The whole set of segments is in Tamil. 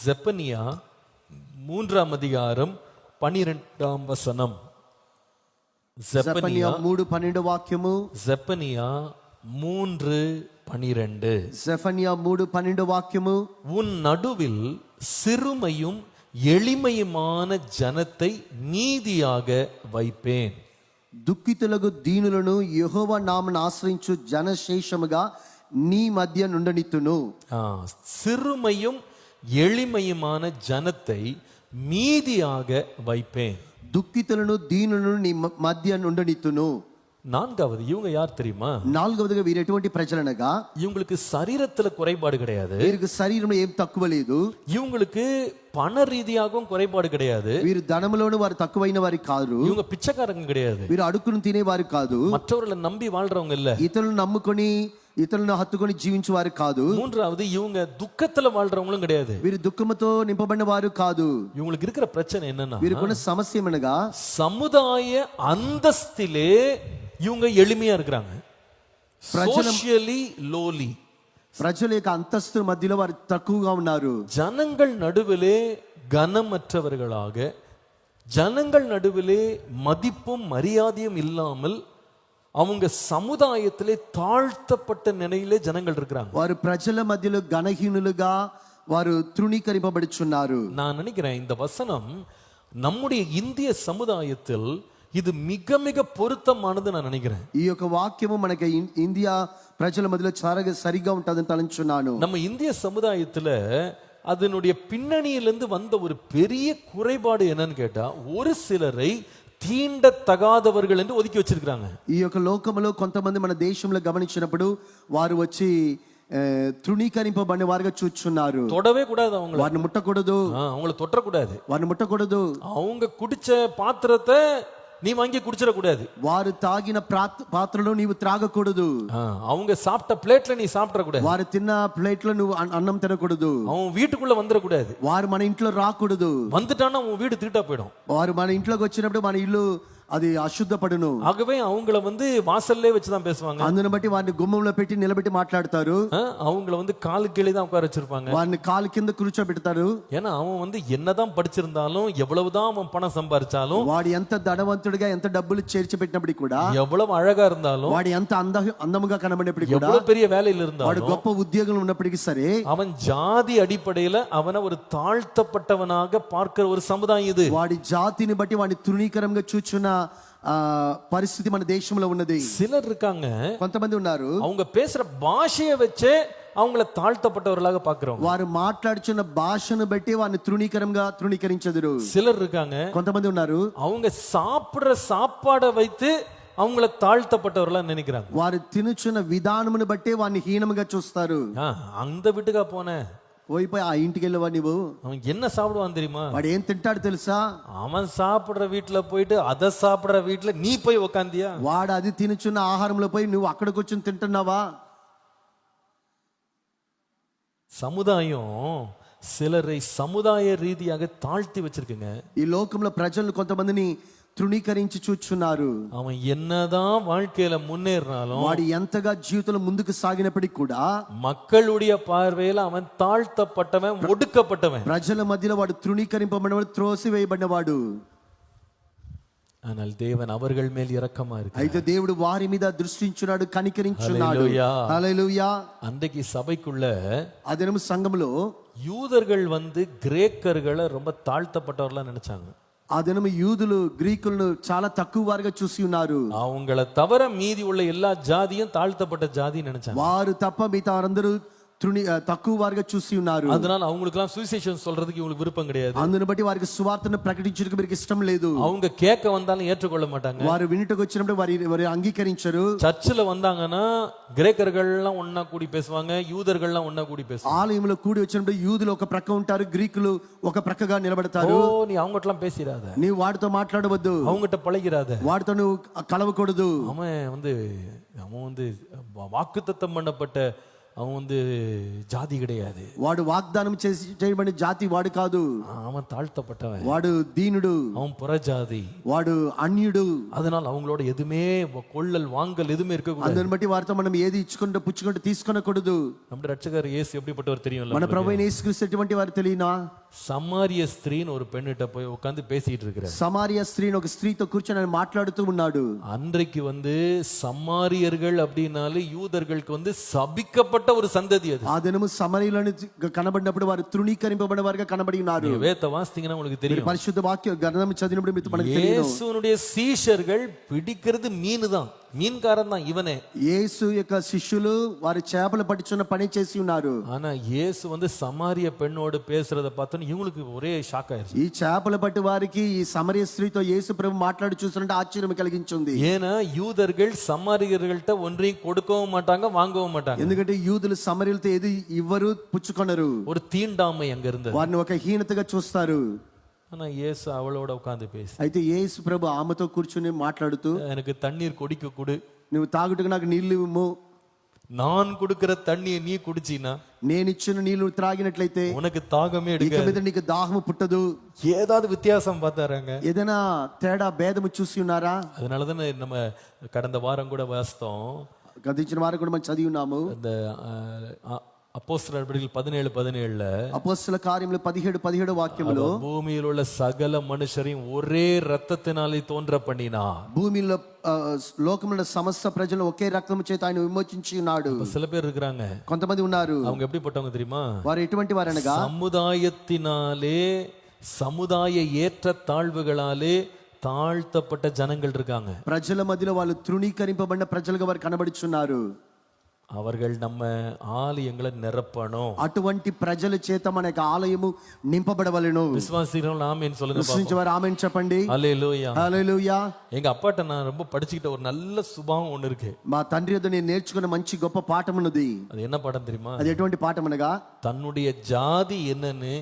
ஜெப்பனியா மூன்றாம் அதிகாரம் பனிரெண்டாம் வசனம் జపన్య ஜெப்பனியா మూడు పన్నెండు వాక్యము ஜெப்பனியா மூன்று பனிரெண்டு జఫన్య మూడు పన్నెండు వాక్యము உன் நடுவில் சிறுமையும் எளிமையுமான ஜனத்தை நீதியாக வைப்பேன் దుఃఖితులకు దీనులను యెహోవా నామను ఆశ్రయించు జనశేషముగా నీ మధ్య నుండనిత్తును ஆ, சிறுமையும் எளிமையுமான ஜனத்தை மீதியாக வைப்பேன் దుఃఖితులను దీనులను నీ మ- మధ్య నుండనిత్తును நான்காவது இவங்க யார் தெரியுமா నాలుగవదిగా వీరు ఎటువంటి ప్రజలనగా இவங்களுக்கு சரீரத்துல குறைபாடு கிடையாது వీరికి శరీరంలో ఏం తక్కువ లేదు இவங்களுக்கு பண ரீதியாகவும் குறைபாடு கிடையாது వీరు ధనములోను వారు తక్కువైన వారి కాదు இவங்க பிச்சைக்காரங்க கிடையாது వీరు అడుక్కుని తినేవారు కాదు மற்றவர்களை நம்பி வாழ்றவங்க இல்ல ఇతరులను నమ్ముకొని ఇతరులను హత్తుకొని జీవించే వారు కాదు மூன்றாவது இவங்க துக்கத்துல வாழ்றவங்களும் கிடையாது వీరు దుఃఖముతో నింపబడిన వారు కాదు இவங்களுக்கு இருக்கிற பிரச்சனை என்னன்னா వీరికున్న సమస్య ఏమనగా சமுதாய அந்தஸ்திலே இவங்க எளிமையா இருக்கிறாங்க சோஷியலி லோலி ప్రజల యొక్క అంతస్తు మధ్యలో వారు తక్కువగా ఉన్నారు ஜனங்கள் நடுவிலே கனமற்றவர்களாக ஜனங்கள் நடுவிலே மதிப்பும் மரியாதையும் இல்லாமல் அவங்க சமுதாயத்திலே தாழ்த்தப்பட்ட நிலையிலே ஜனங்கள் இருக்கிறாங்க వారు ప్రజల మధ్యలో గణహీనులుగా వారు తృణీకరింపబడుచున్నారు நான் நினைக்கிறேன் இந்த வசனம் நம்முடைய இந்திய சமுதாயத்தில் இது மிக மிக பொருத்தமானது நான் நினைக்கிறேன் ఈ యొక్క వాక్యము మనకి ఇన్- ఇండియా ప్రజల మధ్యలో చాలా సరిగ్గా ఉంటుందని తలంచున్నాను நம்ம இந்திய சமுதாயத்துல அதனுடைய பின்னணியிலிருந்து வந்த ஒரு பெரிய குறைபாடு என்னன்னு கேட்டா ஒரு சிலரை தீண்டத்தகாதவர்கள் என்று ஒதுக்கி வச்சிருக்கிறாங்க ఈ యొక్క లోకములో కొంతమంది మన దేశంలో గమనించినప్పుడు వారు వచ్చి ఆ, తృణీకరింపబడిన వారుగా చూచున్నారు தொடவே கூடாது அவங்கள వారిని ముట్టకూడదు ஆ, அவங்கள தொற்றக்கூடாது వారిని ముట్టకూడదు அவங்க குடிச்ச பாத்திரத்தை நீ வாங்கி குடிச்சிடக்கூடாது వారు తాగిన ప్రాత్- పాత్రలో నీవు త్రాగకూడదు ஆ, அவங்க சாப்பிட்ட பிளேட்ல நீ சாப்பிடக்கூடாது వారు తిన్న ప్లేట్ లో నువ్వు అన్- అన్నం తినకూడదు அவன் வீட்டுக்குள்ள வந்துடக்கூடாது వారు మన ఇంట్లో రాకూడదు வந்துட்டான்னா உன் வீடு திருட்டா போயிடும் వారు మన ఇంట్లోకి వచ్చినప్పుడు మన ఇల్లు అది అశుద్ధపడును ஆகவே அவங்கள வந்து வாசல்லே வச்சுதான் பேசுவாங்க అందుని బట్టి వారిని గుమ్మంలో పెట్టి నిలబెట్టి మాట్లాడతారు ஆ, அவங்கள வந்து காலு கீழே தான் உட்கார வச்சிருப்பாங்க వారిని కాలు కింద కూర్చోబెడతారు ஏன்னா அவன் வந்து என்னதான் படிச்சிருந்தாலும் எவ்வளவுதான் அவன் பணம் சம்பாரிச்சாலும் వాడు ఎంత ధనవంతుడిగా ఎంత డబ్బులు చేర్చి పెట్టినప్పటికీ కూడా எவ்வளவு அழகா இருந்தாலும் వాడు ఎంత అంద అందముగా కనబడినప్పటికీ కూడా எவ்வளவு பெரிய வேலையில వాడు இருந்தாலும் గొప్ప ఉద్యోగం ఉన్నప్పటికీ సరే அவன் ஜாதி அடிப்படையில அவனை ஒரு தாழ்த்தப்பட்டவனாக பார்க்கிற ஒரு சமுதாயம் இது వాడి జాతిని బట్టి వాడిని తృణీకరంగా చూచున్న ఆ, పరిస్థితి మన దేశంలో ఉన్నది சிலர் இருக்காங்க కొంతమంది ఉన్నారు அவங்க பேசுற பாஷையை வச்சே அவங்கள தாழ்த்தப்பட்டவர்களாக பார்க்கிறவங்க వారు మాట్లాడుచున్న భాషను బట్టి వారిని తృణీకరంగా తృణీకరించదురు சிலர் இருக்காங்க కొంతమంది ఉన్నారు அவங்க சாப்பிடுற சாப்பாடை வைத்து அவங்கள தாழ்த்தப்பட்டவர்களா நினைக்கிறாங்க వారు తినుచున్న విధానమును బట్టే వారిని హీనముగా చూస్తారు ஆ, அந்த வீட்டுக்கா போனேன் పోయిపోయి ఆ ఇంటికి వెళ్ళేవా నువ్వు அவன் என்ன சாப்பிடுவான் தெரியுமா వాడు ఏం తింటాడు తెలుసా அவன் சாப்பிடுற வீட்டுல போயிட்டு அதை சாப்பிடுற வீட்டுல நீ போய் உக்காந்தியா వాడు అది తినుచున్న ఆహారంలో పోయి నువ్వు అక్కడికి వచ్చి తింటున్నావా சமுதாயம் சிலரை சமுதாய ரீதியாக தாழ்த்தி வச்சிருக்குங்க ఈ లోకంలో ప్రజలు కొంతమందిని తృణీకరించి చూచున్నారు அவன் என்னதான் வாழ்க்கையில முன்னேறினாலும் వాడు ఎంతగా జీవితంలో ముందుకు సాగినప్పటికీ కూడా மக்களுடைய பார்வையில அவன் தாழ்த்தப்பட்டவன் ஒடுக்கப்பட்டவன் ప్రజల మధ్యలో వాడు తృణీకరింపబడినవాడు త్రోసి వేయబడినవాడు ஆனால் தேவன் அவர்கள் மேல் இரக்கமா இருக்கு అయితే దేవుడు వారి మీద దృష్టించున్నాడు కనికరించున్నాడు హల్లెలూయా. హల్లెలూయా அன்றைக்கு சபைக்குள்ள ఆ దినము సంఘంలో யூதர்கள் வந்து கிரேக்கர்களை ரொம்ப தாழ்த்தப்பட்டவர்களா நினைச்சாங்க ఆ దినము యూదులు గ్రీకులను చాలా తక్కువ వారుగా చూసి ఉన్నారు அவங்கள தவிர மீதி உள்ள எல்லா ஜாதியும் தாழ்த்தப்பட்ட ஜாதி நினைச்சாங்க వారు తప్ప మిగతా వారందరూ తృణి ఆ, తక్కువ వారుగా చూసి ఉన్నారు அதனால அவங்களுக்கெல்லாம் சுவிசேஷம் சொல்றதுக்கு இவங்களுக்கு விருப்பம் கிடையாது అందుని బట్టి వారికి సువార్తను ప్రకటించడానికి వీరికి ఇష్టం లేదు அவங்க கேட்க வந்தாலும் ஏற்றுக்கொள்ள மாட்டாங்க వారు వినుటకు వచ్చినప్పుడు వారి వారు అంగీకరించరు சர்ச்சில் வந்தாங்கன்னா கிரேக்கர்கள்லாம் ஒண்ணா கூடி பேசுவாங்க யூதர்கள்லாம் ஒண்ணா கூடி பேசுவாங்க ఆలయంలో కూడి వచ్చినప్పుడు యూదులు ఒక ప్రక్క ఉంటారు గ్రీకులు ఒక ప్రక్కగా ஓ నిలబడతారు நீ அவங்ககிட்டலாம் பேசிடாத నీవు వాడితో మాట్లాడవద్దు அவங்ககிட்ட பழகிறாத వాడితో నువ్వు కలవకూడదు அவன் வந்து அவன் வந்து வாக்குத்தத்தம் பண்ணப்பட்ட அவன் வந்து ஜாதி கிடையாது వాడు వాగ్దానం చేసి చేయబడిన జాతి వాడు కాదు அவன் தாழ்த்தப்பட்டவன் వాడు దీనుడు அவன் புறஜாதி వాడు అన్యుడు அதனால் அவங்களோட எதுவுமே கொள்ளல் வாங்கல் எதுவுமே இருக்கக்கூடாது అందుని బట్టి వారితో మనం ఏది ఇచ్చుకుంటూ పుచ్చుకుంటూ తీసుకొనకూడదు நம்முடைய ரட்சகர் இயேசு எப்படிப்பட்டவர் தெரியும்ல మన ప్రభు అయిన యేసుక్రీస్తు ఎటువంటి వారు తెలియనా சமாரிய ஸ்திரீன்னு ஒரு பெண்ணிட்ட போய் உட்காந்து பேசிட்டு இருக்கிறார் సమారియ స్త్రీని ఒక స్త్రీతో కూర్చొని ఆయన మాట్లాడుతూ ఉన్నాడు அன்றைக்கு வந்து சமாரியர்கள் அப்படின்னாலே யூதர்களுக்கு வந்து சபிக்கப்பட்ட ஒரு சந்ததி அது ఆ దినము సమరీలను కనబడినప్పుడు వారు తృణీకరింపబడిన వారుగా కనబడి ఉన్నారు நீங்க வேத்த வாசித்தீங்கன்னா உங்களுக்கு தெரியும் పరిశుద్ధ వాక్య గ్రంథం చదివినప్పుడు మీకు మనకు తెలియదు இயேசுனுடைய சீஷர்கள் பிடிக்கிறது மீன் தான் மீன்காரன் தான் இவனே యేసు యొక్క శిష్యులు వారి చేపలు పట్టుచున్న పని చేసి ఉన్నారు ஆனா இயேசு வந்து சமாரிய பெண்ணோடு பேசுறத பார்த்தோன்னு இவங்களுக்கு ஒரே ஷாக் ஆயிருச்சு ఈ చేపలు పట్టి వారికి ఈ సమరయ స్త్రీతో యేసు ప్రభు మాట్లాడి చూసినట్టు ఆశ్చర్యం కలిగించింది ஏன்னா யூதர்கள் சமாரியர்கள்ட்ட ஒன்றையும் கொடுக்கவும் மாட்டாங்க வாங்கவும் மாட்டாங்க ఎందుకంటే యూదులు సమరీలతో ఏది ఇవ్వరు పుచ్చుకొనరు ஒரு தீண்டாமை அங்க இருந்தது వారిని ఒక హీనతగా చూస్తారు ஆனா இயேசு அவளோட உட்கார்ந்து பேசி అయితే యేసు ప్రభు ఆమెతో కూర్చుని మాట్లాడుతూ எனக்கு தண்ணீர் குடிக்க கொடு నువ్వు తాగుటకు నాకు నీళ్లు ఇవ్వము நான் கொடுக்கிற தண்ணியை நீ குடிச்சினா నేను ఇచ్చిన నీళ్లు త్రాగినట్లయితే உனக்கு தாகமே ఇక எடுக்க మీద నీకు దాహము పుట్టదు ஏதாவது வித்தியாசம் பார்த்தாராங்க ఏదైనా తేడా భేదము చూసి ఉన్నారా அதனால தானே நம்ம கடந்த வாரம் கூட வாசித்தோம் గతించిన వారు కూడా మనం చదివి ఉన్నాము இந்த அப்போஸ்தலர் நடவடிக்கைகள் பதினேழு பதினேழுல అపోస్తుల కార్యములు పదిహేడు పదిహేడు వాక్యములో பூமியில் உள்ள சகல மனுஷரையும் ஒரே ரத்தத்தினாலே தோன்ற பண்ணினா భూమిలో ఆ, లోకములో సమస్త ప్రజలు ఒకే రక్తము చేత ఆయన విమోచించి ఉన్నాడు சில பேர் இருக்கிறாங்க కొంతమంది ఉన్నారు அவங்க எப்படிப்பட்டவங்க தெரியுமா వారు ఎటువంటి వారనగా சமுதாயத்தினாலே சமுதாய ஏற்ற தாழ்வுகளாலே தாழ்த்தப்பட்ட ஜனங்கள் இருக்காங்க ప్రజల మధ్యలో వాళ్ళు తృణీకరింపబడిన ప్రజలుగా వారు కనబడుచున్నారు அவர்கள் நம்ம ஆலயங்களை நிரப்பணும் అటువంటి ప్రజల చేత మన యొక్క ఆలయము నింపబడవలెను விசுவாசிகள் ஆமேன்னு சொல்லுங்க విశ్వసించే వారు ఆమె చెప్పండి அல்லேலூயா హల్లెలూయా எங்க அப்பாட்ட நான் ரொம்ப படிச்சுக்கிட்ட ஒரு நல்ல சுபாவம் ஒண்ணு இருக்கு మా తండ్రి వద్ద నేను నేర్చుకున్న మంచి గొప్ప పాఠం ఉన్నది அது என்ன பாடம் தெரியுமா అది ఎటువంటి పాఠం అనగా தன்னுடைய ஜாதி என்னன்னு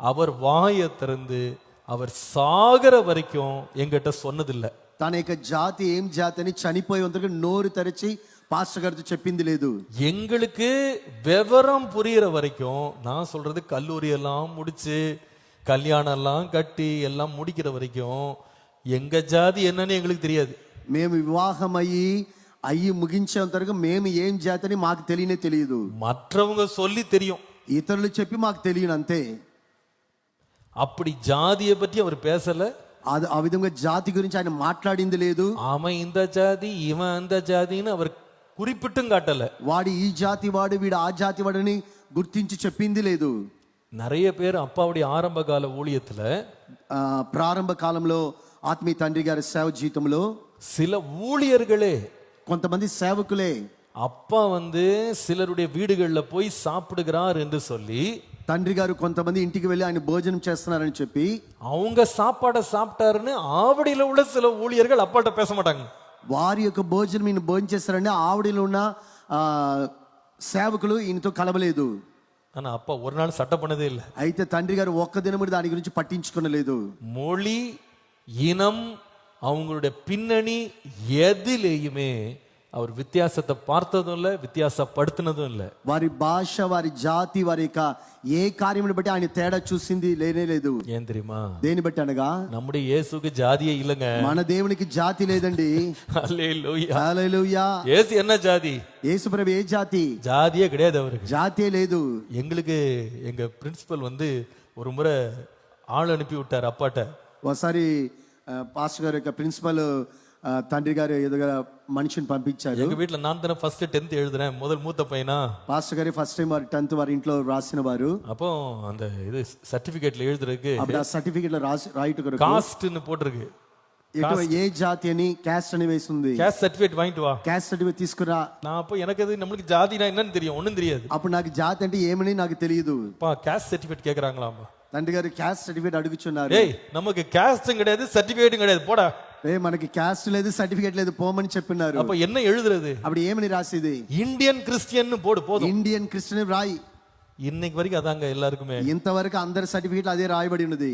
அவர் வாயை திறந்து அவர் சாகிற வரைக்கும் எங்கிட்ட சொன்னதில்லை తన యొక్క జాతి ఏం జాతి అని చనిపోయేంతకు నోరు తెరిచి పాస్టర్ గారితో చెప్పింది లేదు எங்களுக்கு விவரம் புரியிற வரைக்கும் நான் சொல்றது கல்லூரி எல்லாம் முடிச்சு கல்யாணம் எல்லாம் கட்டி எல்லாம் முடிக்கிற வரைக்கும் எங்க ஜாதி என்னன்னு எங்களுக்கு தெரியாது మేము వివాహం అయ్యి అయ్యి ముగించేంత వరకు మేము ఏం జాతి అని మాకు తెలియనే తెలియదు மற்றவங்க சொல்லி தெரியும் ఇతరులు చెప్పి మాకు తెలియను అంతే அப்படி ஜாதியை பற்றி அவர் பேசல అది ఆ విధంగా జాతి గురించి ఆయన మాట్లాడింది లేదు அவன் இந்த ஜாதி இவன் அந்த ஜாதின்னு அவர் குறிப்பிட்டும் காட்டல. வாடி ఈ ஜாதி வாடு வீடு ఆ జాతి వాడని గుర్తించి చెప్పింది లేదు நிறைய பேர் அப்பாவுடைய ஆரம்ப கால ஊழியத்துல ఆ, ప్రారంభ కాలంలో ఆత్మీయ తండ్రి గారి సేవ சில ஊழியர்களே కొంతమంది సేవకులే அப்பா வந்து சிலருடைய வீடுகளில் போய் சாப்பிடுகிறார் என்று சொல்லி తండ్రి గారు కొంతమంది ఇంటికి వెళ్ళి ఆయన భోజనం చేస్తున్నారని చెప్పి அவங்க சாப்பாடை சாப்பிட்டாருன்னு ஆவடியில் உள்ள சில ஊழியர்கள் அப்பாட்ட பேச மாட்டாங்க. వారి యొక్క భోజనం ఈయన భోజనం చేస్తారంటే ఆవిడలో ఉన్న ఆ, సేవకులు ఈయనతో కలవలేదు ஆனா அப்பா ஒரு நாள் சட்டை பண்ணதே இல்லை అయితే తండ్రి గారు ఒక్క దినముడు దాని గురించి పట్టించుకునలేదు மொழி இனம் அவங்களுடைய பின்னணி எதிலேயுமே அவர் வித்தியாசத்தை பார்த்ததும் இல்லை வித்தியாசப்படுத்தினதும் இல்லை వారి భాష వారి జాతి వారి యొక్క ఏ కార్యమును బట్టి ఆయన తేడా చూసింది లేనే లేదు ஏன் தெரியுமா దేని బట్టి అనగా நம்முடைய இயேசுக்கு ஜாதியே இல்லைங்க మన దేవునికి జాతి లేదండి அல்லேலூயா హల్లెలూయా இயேசு என்ன ஜாதி యేసుప్రభు ఏ జాతి ஜாதியே கிடையாது அவருக்கு జాతే లేదు எங்களுக்கு எங்க பிரின்சிபல் வந்து ஒரு முறை ஆள் அனுப்பி விட்டார் அப்பாட்ட ఒకసారి ఆ, పాస్టర్ గారు యొక్క ప్రిన్సిపల్ ఆ, తండ్రి గారు ఎదుగా మనిషిని పంపించారు எங்க வீட்ல நான் தானே ஃபர்ஸ்ட் டென்த் எழுதுறேன் முதல் மூத்த பையனா పాస్టర్ గారి ఫస్ట్ టైం వారి టెన్త్ వారి ఇంట్లో రాసిన వారు அப்போ அந்த இது சர்டிபிகேட்ல எழுதுறதுக்கு అప్పుడు ఆ సర్టిఫికెట్ లో రాసి రాయిట్ కొరకు காஸ்ட்னு போட்டிருக்கு ఎటు ఏ జాతి అని క్యాస్ట్ అని వేసింది கேஸ்ட் సర్టిఫికేట్ வாங்கிட்டு வா క్యాస్ట్ సర్టిఫికేట్ తీసుకురా நான் அப்போ எனக்கு அது நம்மளுக்கு ஜாதினா என்னன்னு தெரியும் ஒண்ணும் தெரியாது అప్పుడు నాకు జాతి అంటే ఏమని నాకు తెలియదు அப்பா கேஸ்ட் சர்டிஃபிகேட் கேக்குறாங்களாமா తండ్రి గారు క్యాస్ట్ సర్టిఫికేట్ అడుగుచున్నారు ஏய் நமக்கு கேஸ்டும் கிடையாது சர்டிஃபிகேட்டும் கிடையாது போடா ఏ మనకి క్యాస్ట్ లేదు సర్టిఫికేట్ లేదు పోమని చెప్పినారు அப்ப என்ன எழுதுறது అప్పుడు ఏమని రాసేది இந்தியன் கிறிஸ்டியன் போடு போதும் ఇండియన్ క్రిస్టియన్ రాయి இன்னைக்கு வரைக்கும் அதாங்க எல்லாருக்குமே ఇంతవరకు అందరి సర్టిఫికేట్ అదే రాయబడి ఉన్నది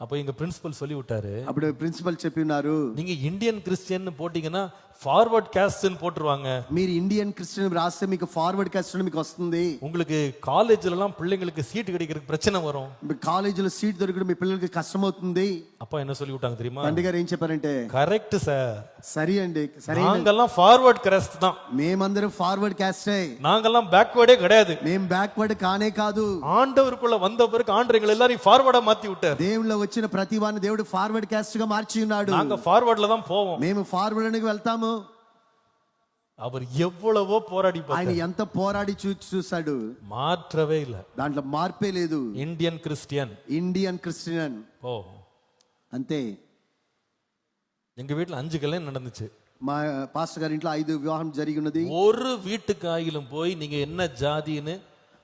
அப்போ எங்க பிரின்சிபல் சொல்லி விட்டாரு అప్పుడు ప్రిన్సిపల్ చెప్పి ఉన్నారు நீங்க இந்தியன் கிறிஸ்டியன் போட்டீங்கன்னா ఫార్వర్డ్ క్యాస్ట్ అని போட்டுருவாங்க మీరు ఇండియన్ క్రిస్టియన్ రాస్తే మీకు ఫార్వర్డ్ క్యాస్ట్ మీకు వస్తుంది உங்களுக்கு காலேஜ்ல எல்லாம் பிள்ளைங்களுக்கு சீட் கிடைக்கிறதுக்கு பிரச்சனை வரும் காலேஜ்ல சீட் దొరకడం మీ పిల్లలకి కష్టం అవుతుంది அப்பா என்ன சொல்லி விட்டாங்க தெரியுமா తండ్రి గారు ఏం చెప్పారంటే కరెక్ట్ సార్ సరి అండి సరే நாங்கெல்லாம் ஃபார்வர்ட் క్యాస్ట్ தான் మేమందరం ఫార్వర్డ్ క్యాస్టే நாங்கெல்லாம் బ్యాక్వర్డే கிடையாது మేము బ్యాక్వర్డ్ కానే కాదు ஆண்டவருக்குள்ள வந்த பிறகு ஆண்டவர் எங்களை எல்லாரையும் ஃபார்வர்டா மாத்தி விட்டார் దేవుళ్ళ వచ్చిన ప్రతి వారిని దేవుడు ఫార్వర్డ్ క్యాస్ట్ గా మార్చి ఉన్నాడు நாங்க ஃபார்வர்ட்ல தான் போவோம் మేము ఫార్వర్డ్ గా వెళ్తాము அவர் எவ்வளவோ போராடி ఆయన பார்த்தார். ఎంత పోరాడి చూ చూశాడు மாற்றவே இல்ல దాంట్లో మార్పే లేదు இந்தியன் கிறிஸ்டியன் ఇండియన్ క్రిస్టియన్ ஓ అంతే எங்க வீட்டுல அஞ்சு கல்யாணம் நடந்துச்சு మా పాస్టర్ గారి ఇంట్లో ఐదు వివాహం జరిగి ఉన్నది ஒரு வீட்டுக்கு ஆகிலும் போய் நீங்க என்ன ஜாதின்னு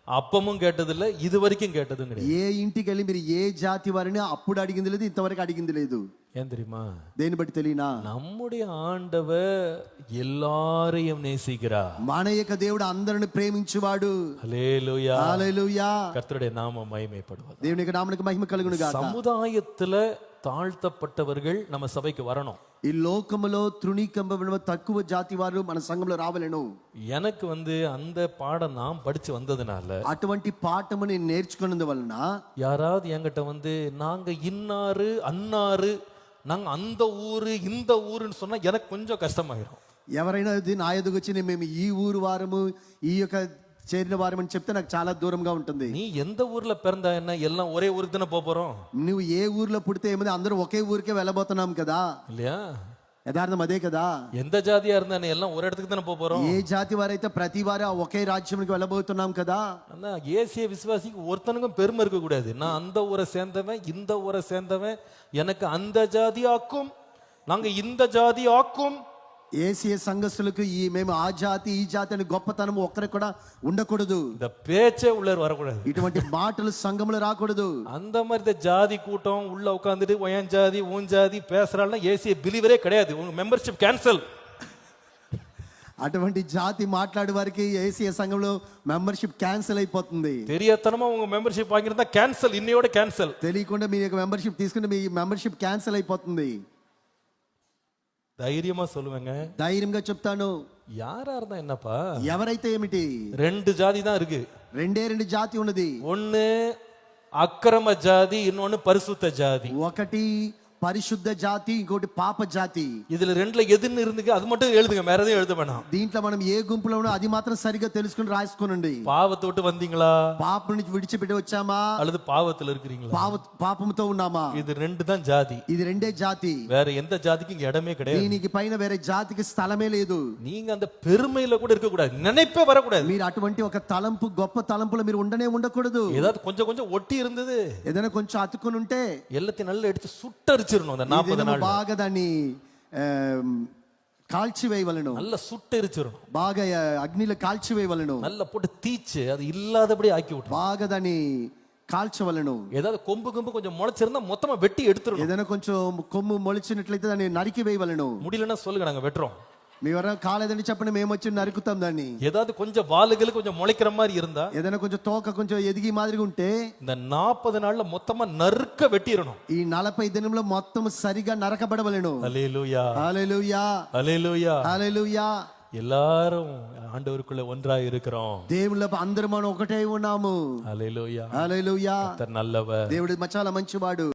அப்பமும் கேட்டதில்ல இது வரைக்கும் கேட்டதும் கிடையாது ఏ ఇంటికి వెళ్ళి మీరు ఏ జాతి వారిని అప్పుడు అడిగింది లేదు ఇంతవరకు అడిగింది లేదు ஏன் தெரியுமா దేని బట్టి తెలియనా நம்முடைய ஆண்டவர் எல்லாரையும் நேசிக்கிறார் మన యొక్క దేవుడు అందరిని ప్రేమించువాడు ஹalleluya హల్లెలూయా கர்த்தருடைய நாமம் மகிமைப்படுவது దేవుని యొక్క నామనికి మహిమ కలుగును గాక சமுதாயத்துல தாழ்த்தப்பட்டவர்கள் நம்ம சபைக்கு வரணும் ఈ లోకములో తృణీకంబడిన తక్కువ జాతి వారు మన సంఘంలో రావలేను எனக்கு வந்து அந்த பாடம் நான் படிச்சு வந்ததுனால అటువంటి పాఠము నేను నేర్చుకున్నందు వలన யாராவது என்கிட்ட வந்து நாங்க இன்னாரு அன்னாரு நாங்க அந்த ஊரு இந்த ஊருன்னு சொன்னா எனக்கு கொஞ்சம் கஷ்டமாயிரும் ఎవరైనా ఇది నా ఎదుగు వచ్చి మేము ఈ ఊరు వారము ఈ యొక్క చేరిన వారం అని చెప్తే నాకు చాలా దూరంగా ఉంటుంది நீ எந்த ஊர்ல பிறந்தா என்ன எல்லாம் ஒரே ஊருக்கு தானே போப் போறோம் నువ్వు ఏ ఊర్లో పుడితే ఏమైంది అందరూ ఒకే ఊరికే వెళ్ళబోతున్నాం కదా இல்லையா యథార్థం అదే కదా எந்த ஜாதியா இருந்தா என்ன எல்லாம் ஒரு இடத்துக்கு தானே போப் போறோம் ఏ జాతి వారైతే ప్రతి వారు ఆ ఒకే రాజ్యంకి వెళ్ళబోతున్నాం కదా ஆனா ஏசிய விசுவாசிக்கு ஒருத்தனுக்கும் பெருமை இருக்க கூடாது நான் அந்த ஊரை சேர்ந்தவன் இந்த ஊரை சேர்ந்தவன் எனக்கு அந்த ஜாதி ஆக்கும் நாங்க இந்த ஜாதி ஆக்கும் ఏసీఏ సంఘస్థులకు ఈ మేము ఆ జాతి ఈ జాతి అని గొప్పతనం ఒక్కరికి కూడా ఉండకూడదు இந்த பேச்சே உள்ள வரக்கூடாது ఇటువంటి మాటలు సంఘములు రాకూడదు அந்த மாதிரி இந்த ஜாதி கூட்டம் உள்ள உட்காந்துட்டு உன் ஜாதி உன் ஜாதி பேசுறாள்னா ஏசிய பிலீவரே கிடையாது உங்க மெம்பர்ஷிப் கேன்சல் అటువంటి జాతి మాట్లాడే వారికి ఏసీఏ సంఘంలో మెంబర్షిప్ క్యాన్సిల్ అయిపోతుంది தெரியாதனமா உங்க மெம்பர்ஷிப் வாங்கியிருந்தா கேன்சல் இன்னையோட கேன்சல் తెలియకుండా మీ యొక్క మెంబర్షిప్ తీసుకుంటే మీ మెంబర్షిప్ క్యాన్సిల్ అయిపోతుంది தைரியமா சொல்லுவேங்க ధైర్యంగా చెప్తాను யாரா இருந்தா என்னப்பா ఎవరైతే ఏమిటి ரெண்டு ஜாதி தான் இருக்கு రెండే రెండు జాతి ఉన్నది ஒண்ணு அக்கிரம ஜாதி இன்னொன்னு பரிசுத்த ஜாதி ఒకటి పరిశుద్ధ జాతి ఇంకోటి పాప జాతి இதுல ரெண்டுல எதுன்னு இருந்துக்கு அது மட்டும் எழுதுங்க வேற எதுவும் எழுத வேணாம் దీంట్లో మనం ఏ గుంపులో ఉన్నా అది మాత్రం సరిగ్గా తెలుసుకుని రాసుకోనండి பாவத்தை விட்டு வந்தீங்களா పాపం నుంచి విడిచిపెట్టి వచ్చామా அல்லது பாவத்துல இருக்கிறீங்களா పాప పాపంతో ఉన్నామా இது ரெண்டு தான் ஜாதி ఇది రెండే జాతి வேற எந்த ஜாதிக்கும் இங்க இடமே கிடையாது దీనికి పైన వేరే జాతికి స్థలమే లేదు நீங்க அந்த பெருமையில கூட இருக்க கூடாது நினைப்பே வரக்கூடாது మీరు అటువంటి ఒక తలంపు గొప్ప తలంపులో మీరు ఉండనే ఉండకూడదు ஏதாவது கொஞ்சம் கொஞ்சம் ஒட்டி இருந்தது ఏదైనా కొంచెం అతుకుని ఉంటే எல்லாத்தையும் நல்லா எடுத்து சுட்டரிச்சிடணும் அந்த ఈ நாற்பது దినము நாள் బాగా దాన్ని ఆమ్, కాల్చివేయవలను நல்லா சுட்டரிச்சிடணும் బాగా ఆ, అగ్నిలో కాల్చివేయవలను நல்லா போட்டு தீச்சு அது இல்லாதபடி ஆக்கி விட்டுரும் బాగా దాన్ని కాల్చవలను ஏதாவது கொம்பு கொம்பு கொஞ்சம் முளைச்சிருந்தா மொத்தமா வெட்டி எடுத்துடணும் ఏదైనా కొంచెం కొమ్ము మొలిచినట్లయితే దాన్ని నరికి వేయవలను முடியலன்னா சொல்லுங்க நாங்க வெட்டுறோம் మీవర కాలేదని చెప్పండి మేము వచ్చి నరుకుతాం దాన్ని ఏదాది కొంచెం వాలుగలు కొంచెం మొలకిற மாதிரி இருந்தா ఏదైనా కొంచెం తోక కొంచెం ఎదిగి మాదిరిగా ఉంటే இந்த 40 நாள்ல மொத்தமா நறுக்க வெட்டிரணும் ఈ 40 దినంలో మొత్తం సరిగా నరకబడవలెను హల్లెలూయా హల్లెలూయా హల్లెలూయా హల్లెలూయా எல்லாரும் ஆண்டவருக்குள்ள ஒன்றாய் இருக்கிறோம் దేవుళ్ళ అందరమన ఒకటే ఉన్నాము హల్లెలూయా హల్లెలూయా நல்லவர் దేవుడు మచాల మంచివాడు